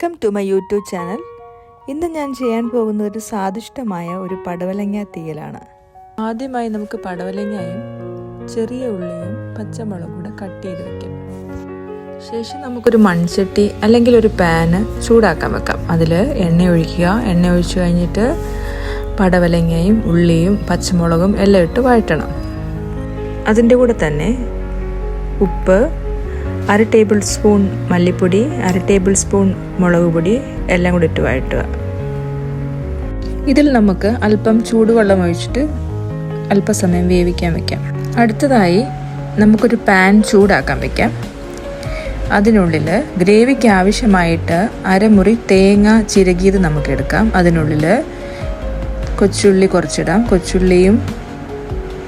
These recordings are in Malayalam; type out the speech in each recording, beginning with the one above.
Welcome to my YouTube channel. ഇന്ന് ഞാൻ ചെയ്യാൻ പോകുന്നത് ഒരു സ്വാദിഷ്ടമായ ഒരു പടവലങ്ങ തീയലാണ്. ആദ്യമായി നമുക്ക് പടവലങ്ങയും ചെറിയ ഉള്ളിയും പച്ചമുളകും കൂടെ കട്ട് ചെയ്ത് വെക്കാം. ശേഷം നമുക്കൊരു മൺചട്ടി അല്ലെങ്കിൽ ഒരു പാന് ചൂടാക്കാൻ വെക്കാം. അതിൽ എണ്ണ ഒഴിക്കുക. എണ്ണ ഒഴിച്ചു കഴിഞ്ഞിട്ട് പടവലങ്ങയും ഉള്ളിയും പച്ചമുളകും എല്ലാം ഇട്ട് വഴറ്റണം. അതിന്റെ കൂടെ തന്നെ ഉപ്പ് അര ടേബിൾ സ്പൂൺ മല്ലിപ്പൊടി അര ടേബിൾ സ്പൂൺ മുളക് പൊടി എല്ലാം കൂടി ഇട്ട് വഴറ്റുക. ഇതിൽ നമുക്ക് അല്പം ചൂടുവെള്ളം ഒഴിച്ചിട്ട് അല്പസമയം വേവിക്കാൻ വെക്കാം. അടുത്തതായി നമുക്കൊരു പാൻ ചൂടാക്കാൻ വെക്കാം. അതിനുള്ളിൽ ഗ്രേവിക്ക് ആവശ്യമായിട്ട് അരമുറി തേങ്ങ ചിരകിയത് നമുക്ക് എടുക്കാം. അതിനുള്ളിൽ കൊച്ചുള്ളി കുറച്ചിടാം. കൊച്ചുള്ളിയും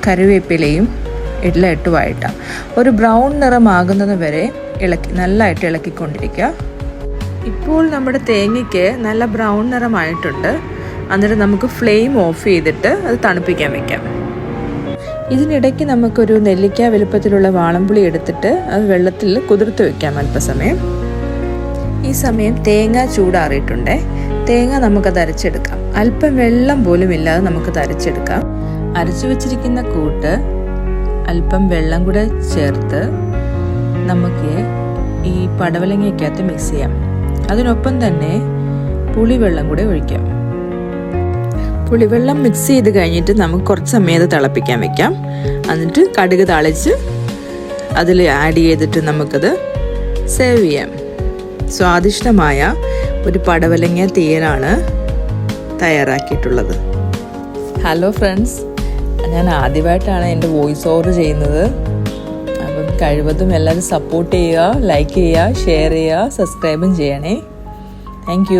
കറിവേപ്പിലയും വഴറ്റാം ഒരു ബ്രൗൺ നിറമാകുന്നത് വരെ ഇളക്കി നല്ലതായിട്ട് ഇളക്കിക്കൊണ്ടിരിക്കുക. ഇപ്പോൾ നമ്മുടെ തേങ്ങയ്ക്ക് നല്ല ബ്രൗൺ നിറമായിട്ടുണ്ട്. അന്നേരം നമുക്ക് ഫ്ലെയിം ഓഫ് ചെയ്തിട്ട് അത് തണുപ്പിക്കാൻ വെക്കാം. ഇതിനിടയ്ക്ക് നമുക്കൊരു നെല്ലിക്ക വലുപ്പത്തിലുള്ള വാളംപുളി എടുത്തിട്ട് അത് വെള്ളത്തിൽ കുതിർത്ത് വെക്കാം അല്പസമയം. ഈ സമയം തേങ്ങ ചൂടാറിയിട്ടുണ്ട്. തേങ്ങ നമുക്ക് അരച്ചെടുക്കാം. അല്പം വെള്ളം പോലും ഇല്ലാതെ നമുക്ക് അരച്ചെടുക്കാം. അരച്ചു വെച്ചിരിക്കുന്ന കൂട്ട് അല്പം വെള്ളം കൂടെ ചേർത്ത് നമുക്ക് ഈ പടവലങ്ങയ്ക്കകത്ത് മിക്സ് ചെയ്യാം. അതിനൊപ്പം തന്നെ പുളിവെള്ളം കൂടെ ഒഴിക്കാം. പുളിവെള്ളം മിക്സ് ചെയ്ത് കഴിഞ്ഞിട്ട് നമുക്ക് കുറച്ച് സമയം അത് തിളപ്പിക്കാൻ വെക്കാം. എന്നിട്ട് കടുക് തളിച്ച് അതിൽ ആഡ് ചെയ്തിട്ട് നമുക്കത് സേവ് ചെയ്യാം. സ്വാദിഷ്ടമായ ഒരു പടവലങ്ങ തീയലാണ് തയ്യാറാക്കിയിട്ടുള്ളത്. ഹലോ ഫ്രണ്ട്സ് ഞാൻ ആദ്യമായിട്ടാണ് എന്റെ വോയിസ് ഓവർ ചെയ്യുന്നത്. അപ്പം കഴിവതും എല്ലാവരും സപ്പോർട്ട് ചെയ്യുക ലൈക്ക് ചെയ്യുക ഷെയർ ചെയ്യുക സബ്സ്ക്രൈബും ചെയ്യണേ. താങ്ക്